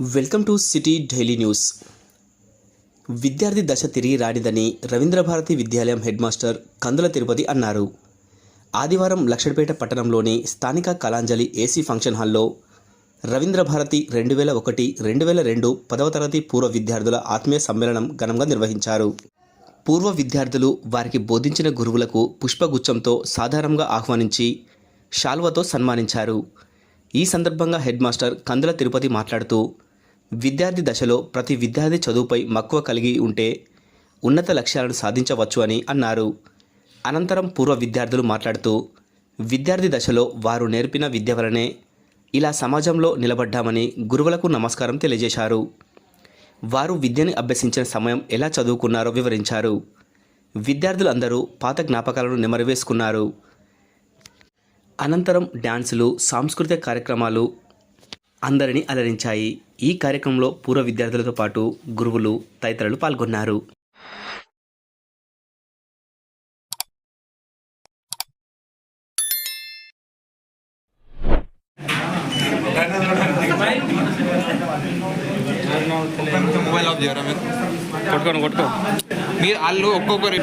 Welcome to city daily news. విద్యార్థి దశ తిరిగి రానిదని రవీంద్ర భారతి విద్యాలయం హెడ్ మాస్టర్ కందుల తిరుపతి అన్నారు. ఆదివారం లక్షడిపేట పట్టణంలోని స్థానిక కళాంజలి ఏసీ ఫంక్షన్ హాల్లో రవీంద్ర భారతి రెండు వేల ఒకటి రెండు వేల రెండు పదవ తరగతి పూర్వ విద్యార్థుల ఆత్మీయ సమ్మేళనం ఘనంగా నిర్వహించారు. పూర్వ విద్యార్థులు వారికి బోధించిన గురువులకు పుష్పగుచ్చంతో సాధారణంగా ఆహ్వానించి శాల్వతో సన్మానించారు. ఈ సందర్భంగా హెడ్ మాస్టర్ కందుల తిరుపతి మాట్లాడుతూ విద్యార్థి దశలో ప్రతి విద్యార్థి చదువుపై మక్కువ కలిగి ఉంటే ఉన్నత లక్ష్యాలను సాధించవచ్చు అని అన్నారు. అనంతరం పూర్వ విద్యార్థులు మాట్లాడుతూ విద్యార్థి దశలో వారు నేర్పిన విద్య వలనే ఇలా సమాజంలో నిలబడ్డామని గురువులకు నమస్కారం తెలియజేశారు. వారు విద్యని అభ్యసించిన సమయం ఎలా చదువుకున్నారో వివరించారు. విద్యార్థులందరూ పాత జ్ఞాపకాలను నెమరవేసుకున్నారు. అనంతరం డ్యాన్సులు సాంస్కృతిక కార్యక్రమాలు అందరినీ అలరించాయి. ఈ కార్యక్రమంలో పూర్వ విద్యార్థులతో పాటు గురువులు తదితరులు పాల్గొన్నారు. మొబైల్ ఆఫ్ చేయరా మీరు కొట్టుకోండి కొట్టుకో. మీరు వాళ్ళు ఒక్కొక్కరి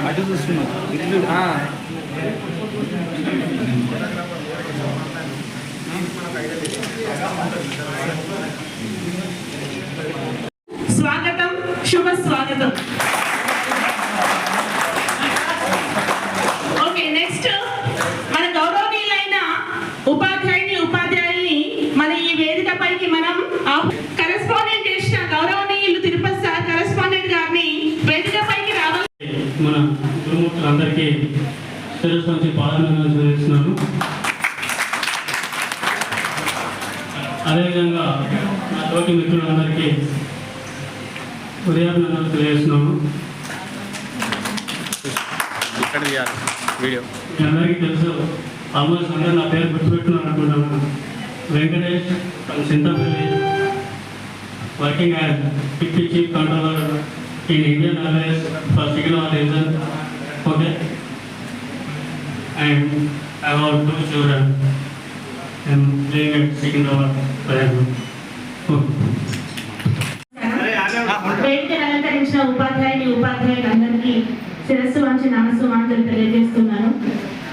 అటు చూస్తున్నా స్వాగతం శుభ స్వాగతం. ఓకే నెక్స్ట్ మన గౌరవనీయులైన ఉపాధ్యాయుని ఉపాధ్యాయుల్ని మన ఈ వేదికపైకి మనం కరెస్పాండెంట్ చేసిన గౌరవనీయులు తిరుపతి సార్ కరెస్పాండెంట్ గారిని వేదికపైకి రావాలి మన గురుమూర్తులందరికీ శిరస్సు నుంచి చూపిస్తున్నాను అదేవిధంగా నా తోటి మిత్రులందరికీ ఇక్కడ తీయాలి వీడియో. అందరికీ తెలుసు ఆల్మోస్ట్ అందరూ నా పేరు గుర్తుపెట్టుకున్నారు అనుకుంటాను Venkatesh from Chintapalli working as deputy chief controller in Indian Railways for signal region. Okay. And I have two children and playing at Secunderabad ప్రయాణం వేదికను అలంకరించిన ఉపాధ్యాయుని ఉపాధ్యాయులందరికీ శిరస్సు వంచి నమస్సు మాటలు తెలియజేస్తున్నాను.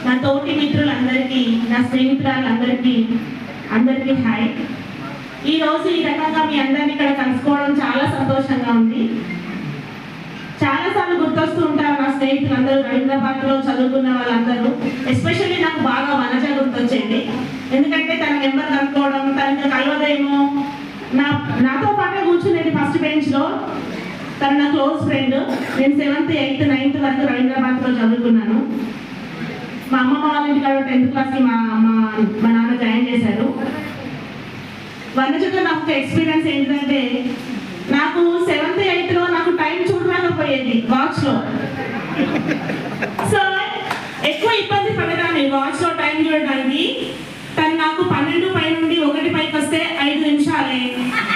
నా తోటి మిత్రులందరికీ నా స్నేహితురాలందరికీ అందరికీ హాయ్. ఈ రోజు ఈ రకంగా మీ అందరినీ ఇక్కడ కలుసుకోవడం చాలా సంతోషంగా ఉంది. చాలా సార్లు గుర్తొస్తూ ఉంటారు నా స్నేహితులందరూ హైదరాబాద్లో చదువుకున్న వాళ్ళందరూ. ఎస్పెషల్లీ నాకు బాగా వనజ గుర్తొచ్చింది. ఎందుకంటే తన నెంబర్ కనుక్కోవడం తనకి కలవదేమో. నా నాతో పాటే కూర్చునేది ఫస్ట్ బెంచ్లో తను నా క్లోజ్ ఫ్రెండ్. నేను సెవెంత్ ఎయిత్ నైన్త్ వరకు హైదరాబాద్లో చదువుకున్నాను. మా అమ్మమ్మ వాళ్ళ ఇంటికాడ టెన్త్ క్లాస్కి మా మా మా నాన్న జాయిన్ చేశారు. వనజతో నాకు ఎక్స్పీరియన్స్ ఏంటంటే నాకు సెవెంత్ ఎయిత్లో నాకు టైం చూడలేకపోయింది వాచ్లో. సో ఎక్కువ ఇబ్బంది పడేదాన్ని వాచ్లో టైం చూడడానికి. తను నాకు పన్నెండు పై నుండి ఒకటి పైకి వస్తే ఐదు నిమిషాలే.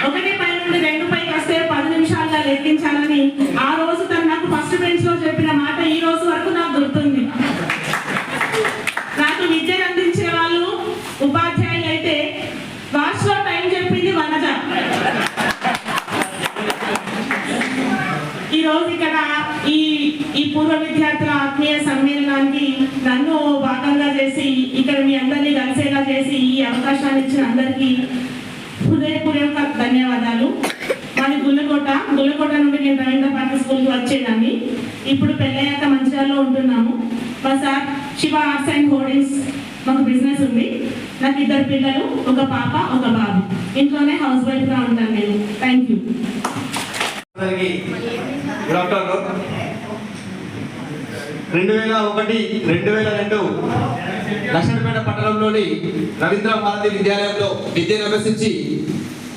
ఒకటి పై నుండి రెండు పైకి వస్తే పది నిమిషాలుగా లెక్కించాలని. ఆ రోజు తను నాకు ఫస్ట్ బెంచ్లో చెప్పిన మాట ఈ రోజు వరకు నాకు గుర్తుంది. నాకు విద్యను అందించే వాళ్ళు ఉపాధ్యాయులు అయితే వాచ్లో టైం చెప్పింది వనజ. ఈ పూర్వ విద్యార్థుల ఆత్మీయ సమ్మేళనానికి నన్ను భాగంగా చేసి ఇక్కడ మీ అందరినీ కలిసేలా చేసి ఈ అవకాశాన్ని ఇచ్చిన అందరికీ హృదయపూర్వక ధన్యవాదాలు. మాది గుల్లకోట గుల్లకోట నుండి నేను రవీంద్ర పాఠ స్కూల్కి వచ్చేదాన్ని. ఇప్పుడు పెళ్ళయ్యాక మంచిర్యాలలో ఉంటున్నాము. మా sir Shiva arts and hoardings మాకు బిజినెస్ ఉంది. నాకు ఇద్దరు పిల్లలు ఒక పాప ఒక బాబు. ఇంట్లోనే హౌస్ వైఫ్గా ఉంటాను నేను. Thank you good afternoon. రెండు వేల ఒకటి రెండు వేల రెండు లక్ష్మణపేట పట్టణంలోని రవీంద్ర భారతి విద్యాలయంలో విద్యను అభ్యసించి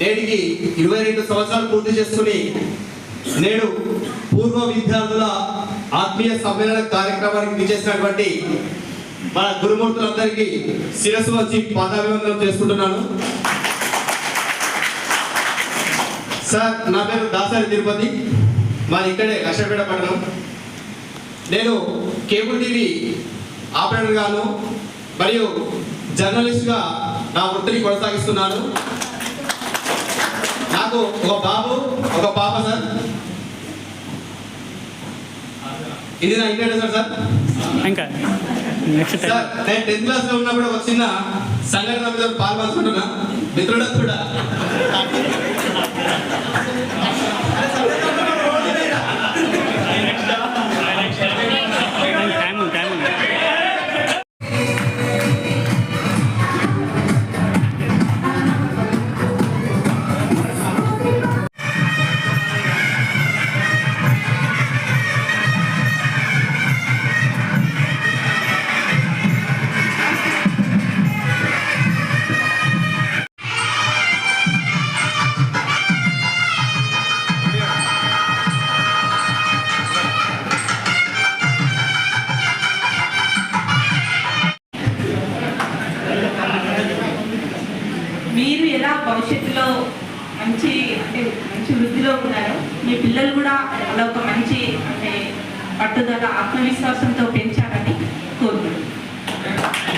నేటికి ఇరవై రెండు సంవత్సరాలు పూర్తి చేసుకుని నేడు పూర్వ విద్యార్థుల ఆత్మీయ సమ్మేళన కార్యక్రమానికి విచ్చేసినటువంటి మన గురుమూర్తులందరికీ శిరస్సు వచ్చి పాదాభివందనం చేసుకుంటున్నాను. సార్ నా పేరు దాసరి తిరుపతి. మాది ఇక్కడే లక్షపేట పట్టణం. నేను కేబుల్ టీవీ ఆపరేటర్ గాను మరియు జర్నలిస్ట్గా నా వృత్తిని కొనసాగిస్తున్నాను. నాకు ఒక బాబు ఒక పాప సార్. ఇది నా ఇంట్రడక్షన్ సార్. ఇంకా సార్ నేను టెన్త్ క్లాస్లో ఉన్నప్పుడు ఒక చిన్న సంఘటన మీద పాల్పంచుకుంటున్నా. మిత్రుడు కూడా ఎలా భవిష్యత్తులో మంచి అంటే మంచి వృద్ధిలో ఉన్నారో? మీ పిల్లలు కూడా అలా ఒక మంచి అంటే పట్టుదల ఆత్మవిశ్వాసంతో పెంచారు?